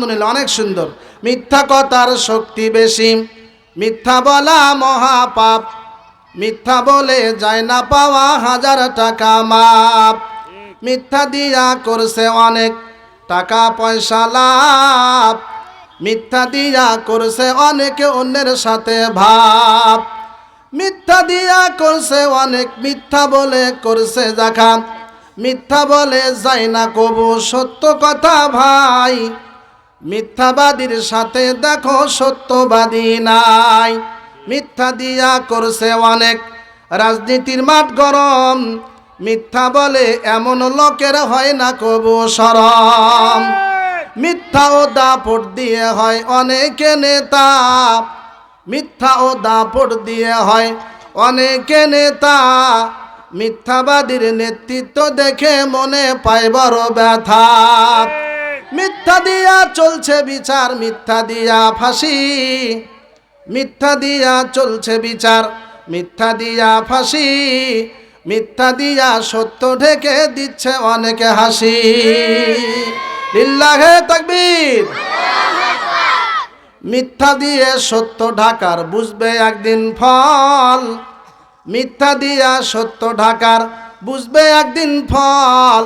আলহামদুলিল্লাহ, অনেক সুন্দর। মিথ্যা কথার শক্তি বেশি। মিথ্যা বলা মহাপাপ। মিথ্যা বলে যায় না পাওয়া হাজার টাকা মাপ। মিথ্যা দিয়া করছে অনেক টাকা পয়সা লাভ। মিথ্যা দিয়া করছে অনেকে অন্যের সাথে ভাব। মিথ্যা দিয়া করছে অনেক, মিথ্যা বলে করছে জাখা মিথ্যা বলে যায় না কবু সত্য কথা ভাই। মিথ্যাবাদীর সাথে দেখো সত্যবাদী নাই। মিথ্যা দিয়া করছে অনেক। রাজনীতির মাঠ গরম। মিথ্যা বলে এমন লোকের হয় না কবু সরম। মিথ্যা ও দাপট দিয়ে হয় অনেকে নেতা। মিথ্যা ও দাপট দিয়ে হয় অনেকে নেতা। মিথ্যাবাদীর নেতৃত্ব দেখে মনে পায় বড় ব্যথা। মিথ্যা দিয়া চলছে বিচার, মিথ্যা দিয়া ফাঁসি। মিথ্যা দিয়া চলছে বিচার, মিথ্যা দিয়া ফাঁসি। মিথ্যা দিয়া সত্য ঢেকে দিচ্ছে অনেকে হাসি। লিল্লাহে তাকবীর। মিথ্যা দিয়ে সত্য ঢাকার বুঝবে একদিন ফল। মিথ্যা দিয়া সত্য ঢাকার বুঝবে একদিন ফল।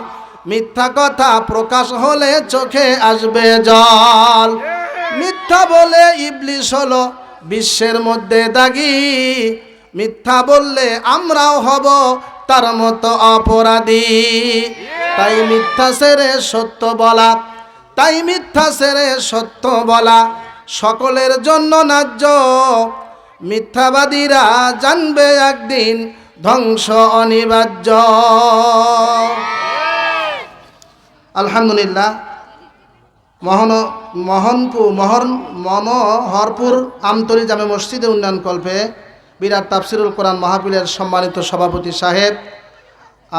মিথ্যা কথা প্রকাশ হলে চোখে আসবে জল। মিথ্যা বলে ইবলিশ হলো বিশ্বের মধ্যে দাগি। মিথ্যা বললে আমরাও হব তার মতো অপরাধী। তাই মিথ্যা সেরে সত্য বলা, তাই মিথ্যা সেরে সত্য বলা সকলের জন্য ন্যায্য। মিথ্যাবাদীরা জানবে একদিন ধ্বংস অনিবার্য। আলহামদুলিল্লাহ। মহন মোহনপুর মহন মনোহরপুর আমতরি জামে মসজিদের উন্নয়ন কল্পে বিরাট তাফসিরুল কোরআন মাহফিলের সম্মানিত সভাপতি সাহেব,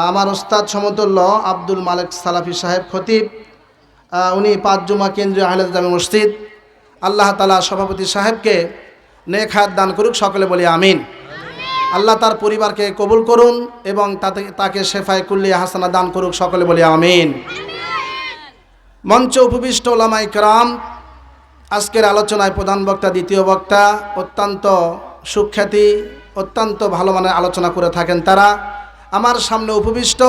আমার ওস্তাদ সমতুল্য আব্দুল মালিক সালাফি সাহেব খতিব উনি পাঁচ জুমা কেন্দ্রীয় আহলেদ জামে মসজিদ। আল্লাহ তালা সভাপতি সাহেবকে নেক হায়াত দান করুক, সকলে বলি আমিন। আল্লাহ তার পরিবারকে কবুল করুন এবং তাতে, তাকে শেফায় কুল্লি হাসানা দান করুক, সকলে বলি আমিন। মঞ্চ উপবিষ্ট ওলামাই কারাম, আজকের আলোচনায় প্রধান বক্তা, দ্বিতীয় বক্তা, অত্যন্ত সুখ্যাতি, অত্যন্ত ভালো মানের আলোচনা করে থাকেন তারা। আমার সামনে উপবিষ্ট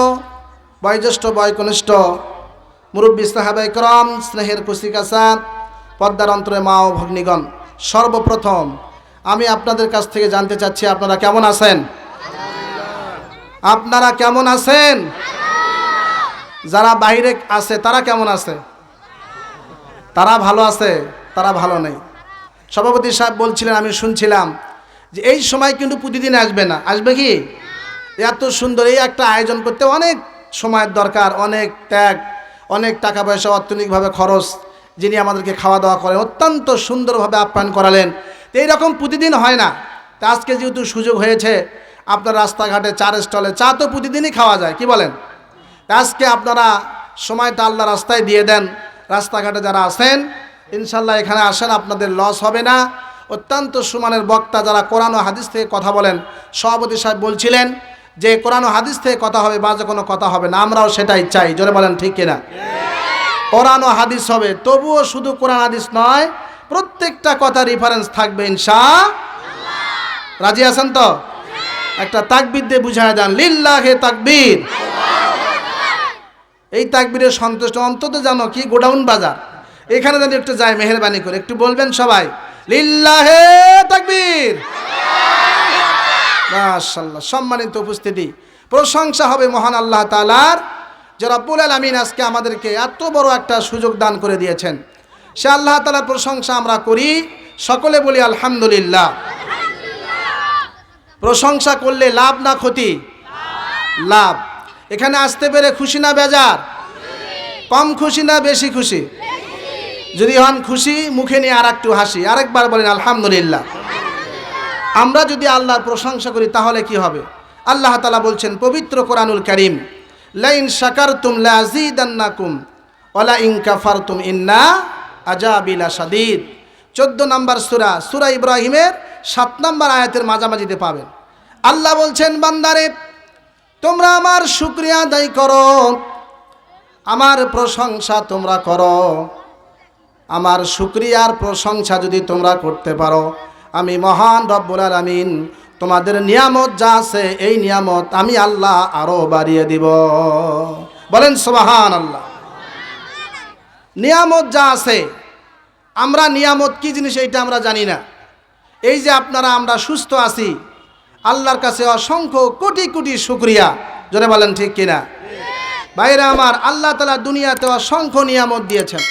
বয়োজ্যেষ্ঠ, বয়কনিষ্ঠ মুরব্বী সাহাবাই করম, স্নেহের কুশিকাসা পদ্মার অন্তরে মা ও ভগ্নিগণ, সর্বপ্রথম আমি আপনাদের কাছ থেকে জানতে চাচ্ছি, আপনারা কেমন আছেন? আপনারা কেমন আছেন? যারা বাইরে আছে, তারা কেমন আছে? তারা ভালো আছে, তারা ভালো নেই। সভাপতি সাহেব বলছিলেন, আমি শুনছিলাম যে এই সময় কিন্তু প্রতিদিন আসবে না। আসবে কি? এত সুন্দর এই একটা আয়োজন করতে অনেক সময়ের দরকার, অনেক ত্যাগ, অনেক টাকা পয়সা অর্থনৈতিকভাবে খরচ যিনি আমাদেরকে খাওয়া দাওয়া করেন, অত্যন্ত সুন্দরভাবে আপ্যায়ন করালেন। তো এইরকম প্রতিদিন হয় না। তা আজকে যেহেতু সুযোগ হয়েছে, আপনার রাস্তাঘাটে চার স্টলে চা তো প্রতিদিনই খাওয়া যায়, কি বলেন? আজকে আপনারা সময়টা আল্লাহ রাস্তায় দিয়ে দেন। রাস্তাঘাটে যারা আছেন ইনশাল্লাহ এখানে আসেন, আপনাদের লস হবে না। অত্যন্ত সুমানের বক্তা যারা কোরআন ও হাদিস থেকে কথা বলেন, সভাপতি সাহেব বলছিলেন যে কোরআন ও হাদিস থেকে কথা হবে, বাজে কোনো কথা হবে না। আমরাও সেটাই চাই, জোরে বলেন ঠিক কিনা? কোরআন ও হাদিস হবে, তবুও শুধু কোরআন হাদিস নয়, প্রত্যেকটা কথা রেফারেন্স থাকবে ইনশা রাজি আছেন তো? একটা তাকবির দিয়ে বুঝায় যান লিল্লাহে তাকবীর। এই তাকবীরের সন্তুষ্ট অন্তত জানো কি? গোডাউন বাজার। এখানে যদি একটু যায় মেহরবানি করে। একটু বলবেন সবাই? লিল্লাহে তাকবীর! মাশাল্লাহ সম্মানিত উপস্থিতি। প্রশংসা হবে মহান আল্লাহ তালার যে রব্বুল আলমিন আজকে আমাদেরকে এত বড় একটা সুযোগ দান করে দিয়েছেন। সে আল্লাহ তালার প্রশংসা আমরা করি। সকলে বলি আলহামদুলিল্লাহ। প্রশংসা করলে লাভ না ক্ষতি? লাভ। এখানে আসতে পেরে খুশি না বেজার? কম খুশি না বেশি খুশি? যদি হন খুশি, মুখে নিয়ে আর একটু হাসি। আরেকবার বলেন, আলহামদুলিল্লাহ। আমরা যদি আল্লাহর প্রশংসা করি, তাহলে কি হবে? আল্লাহ তালা বলছেন, পবিত্র কোরআনুল করিম, লাইন শাকার তুম লাজিদান্নাকুম ওলা ইন কাফার তুম ইন্না আজাবিলা সাদিদ চোদ্দ নম্বর সুরা সুরা ইব্রাহিমের সাত নম্বর আয়াতের মাঝামাঝিতে পাবেন। আল্লাহ বলছেন, বান্দারে, তোমরা আমার শুক্রিয়া আদায় করো। আমার প্রশংসা তোমরা করো। আমার শুক্রিয়ার প্রশংসা যদি তোমরা করতে পারো, আমি মহান রব্বুল আলামিন তোমাদের নিয়ামত যা আছে, এই নিয়ামত আমি আল্লাহ আরও বাড়িয়ে দিব। বলেন সোবাহান আল্লাহ নিয়ামত যা আছে, আমরা নিয়ামত কি জিনিস এইটা আমরা জানি না। এই যে আপনারা আমরা সুস্থ আছি, আল্লাহর কাছে অসংখ্য কোটি কোটি শুক্রিয়া। জোরে বলেন ঠিক কিনা? বাইরে আমার, আল্লাহ তালা দুনিয়াতে অসংখ্য নিয়ামত দিয়েছেন।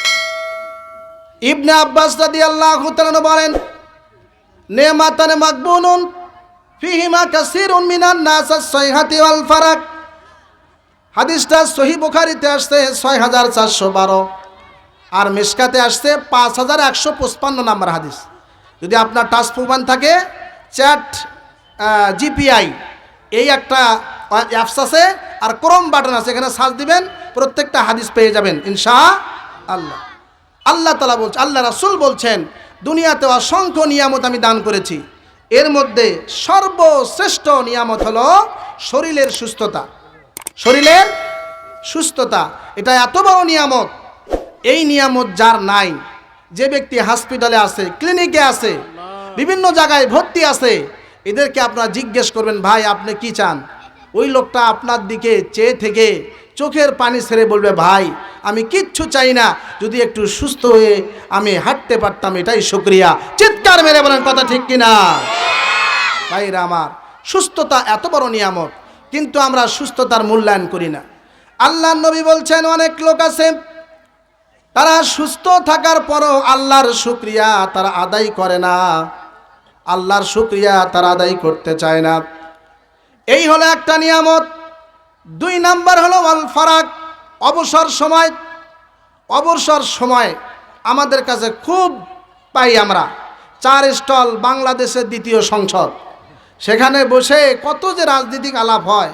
ইবনে আব্বাস রাদি আল্লাহ বলেন নেমাতানে মাকবুনুন ফিহিমা কাসিরুন মিনান নাস সৈহাতি ওয়াল ফারাক। হাদিসটা সহি বুখারিতে আসছে ছয় হাজার চারশো বারো আর মিসকাতে আসছে পাঁচ হাজার একশো পঁচপান্ন নাম্বার হাদিস। যদি আপনার টাচ প্রমাণ থাকে, চ্যাট জিপিআই, এই একটা অ্যাপস আছে আর ক্রোম বাটন আছে, এখানে সার্চ দিবেন, প্রত্যেকটা হাদিস পেয়ে যাবেন ইনশা আল্লাহ আল্লাহ তালা বলছে, আল্লাহ রাসুল বলছেন, দুনিয়াতে অসংখ্য নিয়ামত আমি দান করেছি। এর মধ্যে সর্বশ্রেষ্ঠ নিয়ামত হলো শরীরের সুস্থতা। শরীরের সুস্থতা, এটা এত বড় নিয়ামত। এই নিয়ামত যার নাই, যে ব্যক্তি হসপিটালে আছে, ক্লিনিকে আছে, বিভিন্ন জায়গায় ভর্তি আছে, এদেরকে আপনারা জিজ্ঞেস করবেন, ভাই, আপনি কি চান? ওই লোকটা আপনার দিকে চেয়ে থেকে চোখের পানি ছেড়ে বলবে, ভাই, আমি কিচ্ছু চাই না। যদি একটু সুস্থ হয়ে আমি হাঁটতে পারতাম, এটাই শুক্রিয়া। চিৎকার মেরে বলেন, কথা ঠিক কিনা? ভাইরা আমার, সুস্থতা এত বড় নিয়ামক কিন্তু আমরা সুস্থতার মূল্যায়ন করি না। আল্লাহ নবী বলছেন, অনেক লোক আছে, তারা সুস্থ থাকার পরও আল্লাহর শুক্রিয়া তারা আদায় করে না। আল্লাহর শুক্রিয়া তারা আদায় করতে চায় না। এই হলো একটা নিয়ামত। দুই নাম্বার হলো আল ফারাক, অবসর সময়। অবসর সময় আমাদের কাছে খুব পাই আমরা। চার স্টল, বাংলাদেশের দ্বিতীয় সংসদ। সেখানে বসে কত যে রাজনীতিক আলাপ হয়।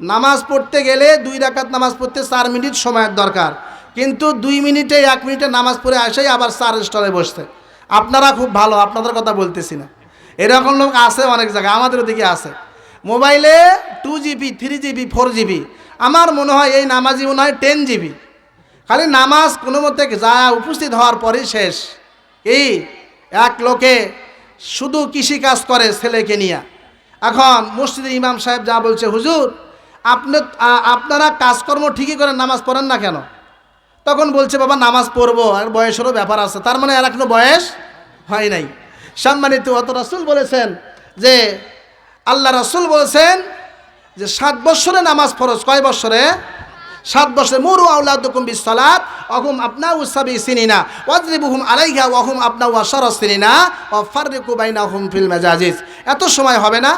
নামাজ পড়তে গেলে দুই রাকাত নামাজ পড়তে চার মিনিট সময়ের দরকার। কিন্তু দুই মিনিটে, এক মিনিটে নামাজ পড়ে আসেই আবার চার স্টলে বসতে। আপনারা খুব ভালো, আপনাদের কথা বলতেছি না। এরকম লোক আছে অনেক জায়গায়, আমাদের ওদিকে আছে। মোবাইলে two GB three GB four GB আমার মনে হয় এই নামাজি মনে হয় টেন জিবি খালি নামাজ কোনো মতে যা উপস্থিত হওয়ার পরেই শেষ। এই এক লোকে শুধু কৃষিকাজ করে ছেলেকে নিয়ে। এখন মসজিদে ইমাম সাহেব যা বলছে, হুজুর, আপনি আপনারা কাজকর্ম ঠিকই করে নামাজ পড়েন না কেন? তখন বলছে, বাবা, নামাজ পড়ব, আর বয়সেরও ব্যাপার আছে। তার মানে আর এখনও বয়স হয় নাই। সম্মানিত অত রাসুল বলেছেন যে আল্লাহ রাসুল বলেছেন যে সাত বছরে নামাজ ফরজ, কয় বছরে? সাত বছরে। মুরু আউলাদুকুম বিসসালাত অহুম আপনা উসাবি সিনিনা ওয়াজরিবুহুম আলাইহা, ওয়াহুম আপনা ওয়াশার সিনিনা ও ফাররিকু বাইনাহুম ফিল মেজাজিজ। এত সময় হবে না?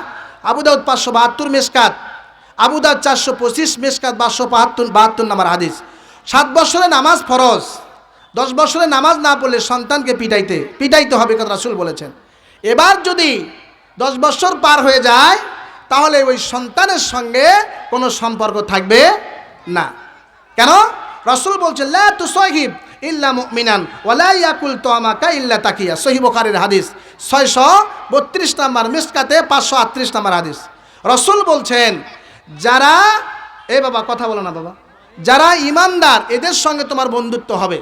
আবু দাউদ পাঁচশো বাহাত্তর মেসকাত, আবু দাউদ চারশো পঁচিশ মেসকাত, পাঁচশো বাহাত্তর বাহাত্তর নাম্বার হাদিস। সাত বছরে নামাজ ফরজ, দশ বছরে নামাজ না পড়লে সন্তানকে পিটাইতে পিটাইতে হবে কথা রাসুল বলেছেন। এবার যদি দশ বছর পার হয়ে যায়, তাহলে ওই সন্তানের সঙ্গে কোনো সম্পর্ক থাকবে না। কেন? রসুল বলছেন লা তু সহিব ইল্লা মুমিনান ওয়ালা ইয়াকুল তোয়ামাকা ইল্লা তাকিয়া। সহি বুখারীর হাদিস ছয়শো বত্রিশ নাম্বার মিসকাতে পাঁচশো আটত্রিশ নাম্বার হাদিস। রসুল বলছেন, যারা এ বাবা, কথা বলো না বাবা। যারা ইমানদার এদের সঙ্গে তোমার বন্ধুত্ব হবে।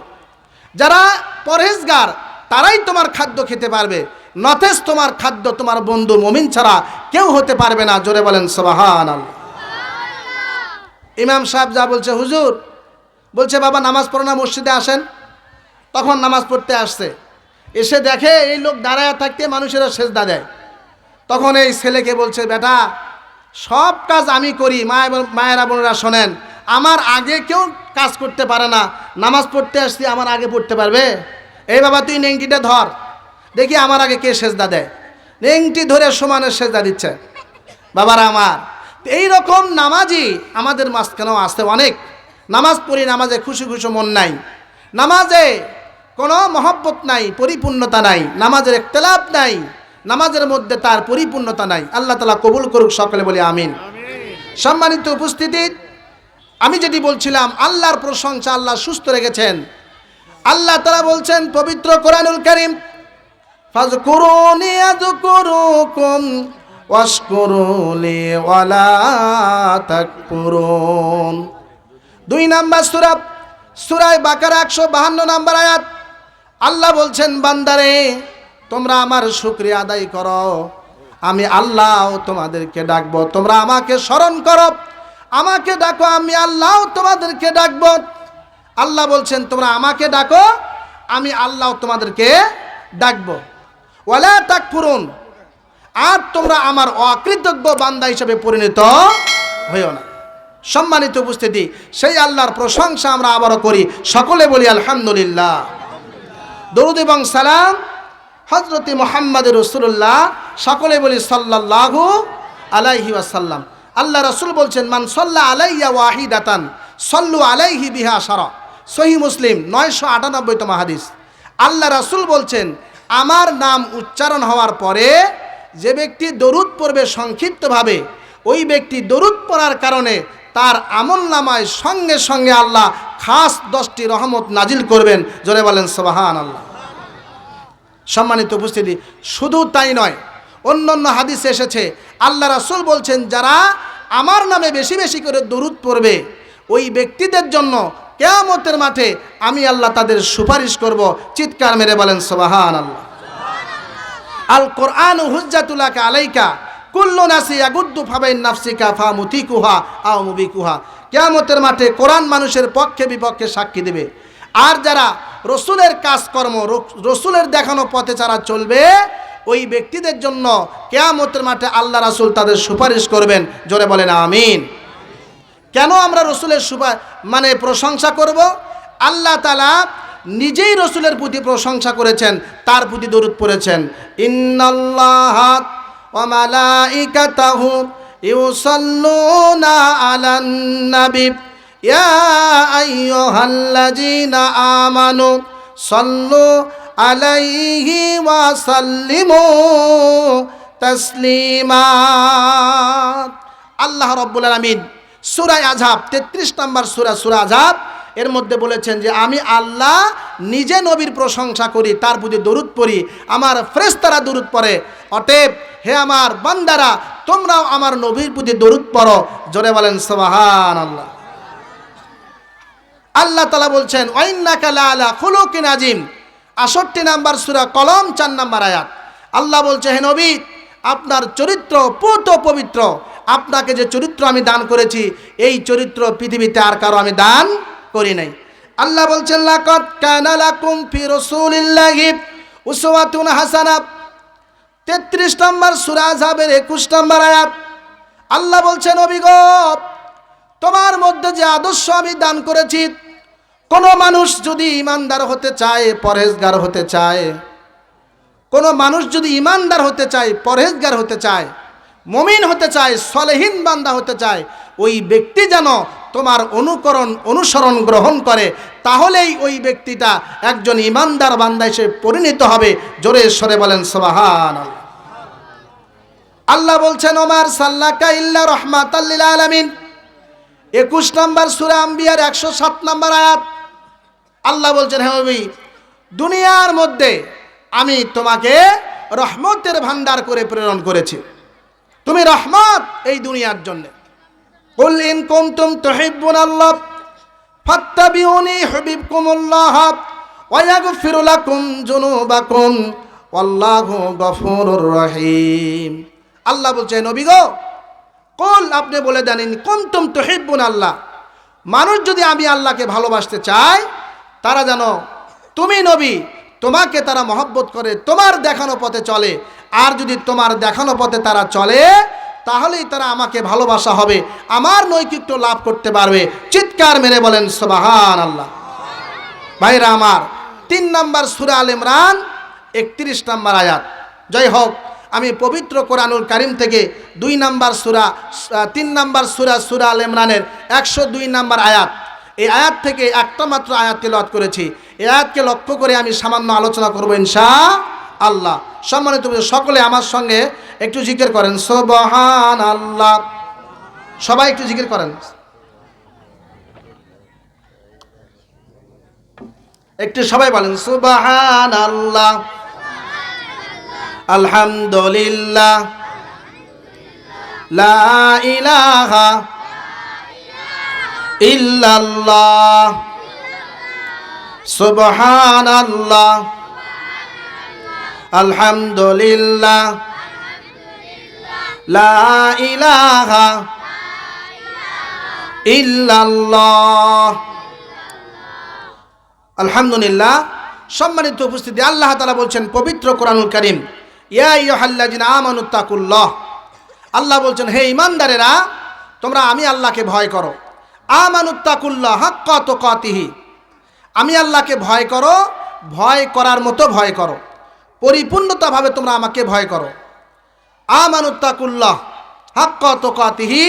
যারা পরহেজগার, তারাই তোমার খাদ্য খেতে পারবে। নথেজ তোমার খাদ্য, তোমার বন্ধু মমিন ছাড়া কেউ হতে পারবে না। জোরে বলেন সবাহান ইমাম সাহেব যা বলছে, হুজুর, বলছে, বাবা, নামাজ পড়ো না, মসজিদে আসেন। তখন নামাজ পড়তে আসছে। এসে দেখে এই লোক দাঁড়ায় থাকতে মানুষেরা সেজদা দেয়। তখন এই ছেলেকে বলছে, বেটা, সব কাজ আমি করি, মায় মায়েরা বোনেরা শোনেন। আমার আগে কেউ কাজ করতে পারে না। নামাজ পড়তে আসছি, আমার আগে পড়তে পারবে? এই বাবা, তুই নেংটিটা ধর। দেখি আমার আগে কে সেজদা দেয়। নেংটি ধরে সমানে সেজদা দিচ্ছে। বাবারা আমার এই রকম নামাজই আমাদের মাঝখানেও আছে অনেক। নামাজ পড়ি, নামাজে খুশি খুশি মন নাই। নামাজে কোনো মহব্বত নাই, পরিপূর্ণতা নাই। নামাজের একতলাপ নাই। নামাজের মধ্যে তার পরিপূর্ণতা নাই। আল্লাহ তালা কবুল করুক সকলে বলি আমিন। সম্মানিত উপস্থিতি, আমি যেটি বলছিলাম, আল্লাহর প্রশংসা আল্লাহ সুস্থ রেখেছেন। আল্লাহ তালা বলছেন, পবিত্র কোরআনুল করিম দুই নাম্বার সূরা বাকারা 152 নাম্বার আয়াত। আল্লাহ বলছেন, বান্দারে, তোমরা আমার শুক্রিয়া আদায় করো। আমি আল্লাহ তোমাদেরকে ডাকবো, তোমরা আমাকে স্মরণ করো। আমাকে ডাকো, আমি আল্লাহ তোমাদেরকে ডাকবো। আল্লাহ বলছেন, তোমরা আমাকে ডাকো, আমি আল্লাহ তোমাদেরকে ডাকবো। ওয়ালা তাক ফুরুন আর তোমরা আমার অকৃতজ্ঞ বান্দা হিসেবে পরিণত হইও না। সম্মানিত উপস্থিতি, সেই আল্লাহর প্রশংসা আমরা আবারও করি। সকলে বলি আলহামদুলিল্লাহ। দরুদ এবং সালাম হজরতি মোহাম্মদ রসুল্লাহ সকলে বলি সাল্লাহু আলাইহি ওয়াসাল্লাম। আল্লাহ রসুল বলছেন, মান সল্লাহ আলাইয়া ওয়াহিদাতান, সল্লু আলাইহি বিহা সারা সহি মুসলিম, নয়শো আটানব্বইতম হাদিস। আল্লাহ রসুল বলছেন আমার নাম উচ্চারণ হওয়ার পরে যে ব্যক্তি দরুদ পড়বে সংক্ষিপ্তভাবে, ওই ব্যক্তি দরুদ পড়ার কারণে তার আমল নামায় সঙ্গে সঙ্গে আল্লাহ খাস দশটি রহমত নাজিল করবেন। জোরে বলেন সবাহান আল্লাহ সম্মানিত উপস্থিতি, শুধু তাই নয় অন্য অন্য হাদিসে এসেছে, আল্লাহ রাসুল বলছেন, যারা আমার নামে বেশি বেশি করে দরুদ পড়বে, ওই ব্যক্তিদের জন্য কেয়ামতের মাঠে আমি আল্লাহ তাদের সুপারিশ করব। চিৎকার মেরে বলেন সবাহান আল্লাহ আল কোরআন হুজ্জাতুলাকা আলাইকা, কুল্লু নাসি আগুদ্দু ফাবাইন নাফসিকা ফা মুতিকুহা আও মুবিকুহা। কেয়ামতের মাঠে কোরআন মানুষের পক্ষে বিপক্ষে সাক্ষী দেবে। আর যারা রসুলের কাজকর্ম রসুলের দেখানো পথে যারা চলবে, ওই ব্যক্তিদের জন্য কেয়ামতের মাঠে আল্লাহ রাসুল তাদের সুপারিশ করবেন। জোরে বলেন, আমিন। কেন আমরা রসুলের সুপা মানে প্রশংসা করব? আল্লাহ তালা নিজেই রসুলের প্রতি প্রশংসা করেছেন, তার প্রতি দরুদ পড়েছেন। ইয়া আলাইহি ওয়া তাসলিমা। আল্লাহ রব্বুল আলামিন সুরায় আজাব তেত্রিশ নম্বর সুরা সুরা আজাব এর মধ্যে বলেছেন যে, আমি আল্লাহ নিজে নবীর প্রশংসা করি, তার প্রতি দরুদ পড়ি, আমার ফ্রেস্তারা দরুদ পড়ে। অতএব, হে আমার বান্দারা, তোমরাও আমার নবীর প্রতি দরুদ পড়ো। জোরে বলেন সবাহান আল্লাহ আল্লাহ তালা বলছেন আজিম আষট্টি নাম্বার সুরা কলম, চার নাম্বার আয়াত। আল্লাহ বলছে, হে নবী, আপনার চরিত্র পুত পবিত্র। আপনাকে যে চরিত্র আমি দান করেছি, এই চরিত্র পৃথিবীতে আর কারও আমি দান করি নাই। আল্লাহ বলছেন, লাকাদ কানা লাকুম ফি রাসূলিল্লাহি উসওয়াতুন হাসানা। তেত্রিশ নম্বর সুরা আযাবের একুশ নম্বর আয়াত। আল্লাহ বলছেন অবিগত তোমার মধ্যে যে আদর্শ আমি দান করেছি, কোনো মানুষ যদি ইমানদার হতে চায়, পরহেজগার হতে চায়, কোনো মানুষ যদি ইমানদার হতে চায়, পরহেজগার হতে চায় মমিন হতে চায় সলেহীন বান্দা হতে চায় ওই ব্যক্তি যেন তোমার অনুকরণ অনুসরণ গ্রহণ করে তাহলেই ওই ব্যক্তিটা একজন ইমানদার বান্দা হিসেবে পরিণত হবে। জোরে সরে বলেন সবাহান আল্লাহ বলছেন ওমার সাল্লাকা ইল্লা রহমাত আলামিন। একুশ নম্বর সুরা আম্বিয়ার একশো সাত নম্বর আয়াত। আল্লাহ বলছেন নবী, দুনিয়ার মধ্যে আমি তোমাকে রহমতের ভান্ডার করে প্রেরণ করেছি। তুমি রহমত এই দুনিয়ার জন্য। কুল ইন কুনতুম তুহিব্বুন আল্লাহ, ফাত্তাবিউনি হুবিবকুমুল্লাহ ওয়া ইয়াগফিরু লাকুম যুনুবাকুম, ওয়াল্লাহু গফুরুর রহিম। আল্লাহ বলছে নবী গো, কল আপনি বলে দেন কুনতুম তুহিব্বুন আল্লাহ, মানুষ যদি আমি আল্লাহকে ভালোবাসতে চায় তারা যেন তুমি নবী, তোমাকে তারা মহব্বত করে, তোমার দেখানো পথে চলে আর যদি তোমার দেখানো পথে তারা চলে, তাহলেই তারা আমাকে ভালোবাসা হবে, আমার নৈকিত্য লাভ করতে পারবে। চিৎকার মেরে বলেন সবাহান আল্লাহ ভাইরা আমার, তিন নম্বর সুরা আল ইমরান, একত্রিশ নম্বর আয়াত। জয় হোক, আমি পবিত্র কোরআনুল কারিম থেকে দুই নাম্বার সুরা, তিন নাম্বার সুরা সুরা আল ইমরানের একশো দুই নাম্বার আয়াত। এই আয়াত থেকে একটা মাত্র আয়াত তেলাওয়াত করেছি। এই আয়াতকে লক্ষ্য করে আমি সামান্য আলোচনা করব ইনশা আল্লাহ। সম্মানিত সকলে আমার সঙ্গে একটু জিকির করেন। সোবহান আল্লাহ সবাই একটু জিকির করেন। একটু সবাই বলেন সুবাহান আল্লাহ আলহামদুলিল্লাহ। লা ইলাহা ইল্লাল্লাহ। আলহামদুলিল্লাহ। লা ইলাহা ইল্লাল্লাহ। আলহামদুলিল্লাহ। সম্মানিত উপস্থিতি, আল্লাহ তালা বলছেন, পবিত্র কোরআনুল করিম, ইয়া ইয়হাল্লাজিন আমানুত্তাকুল্লাহ আল্লাহ বলছেন, হে ইমানদারেরা তোমরা আমি আল্লাহকে ভয় করো। আমানুত্তাকুল্লাহ হাক্কা তোকাতিহি। আমি আল্লাহকে ভয় করো, ভয় করার মতো ভয় করো। পরিপূর্ণতাভাবে তোমরা আমাকে ভয় করো। আমানুত্তাকুল্লাহ হাক্কা তোকাতিহি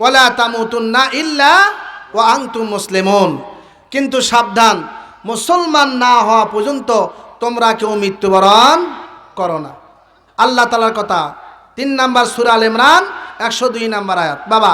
ওয়ালা তামুতুন্না ইল্লা ও আংতুম মুসলিমুন। কিন্তু সাবধান, মুসলমান না হওয়া পর্যন্ত তোমরা কেউ মৃত্যুবরণ করো না। আল্লাহ তালার কথা, তিন নাম্বার সুরা আল ইমরান, একশো দুই নাম্বার আয়াত। বাবা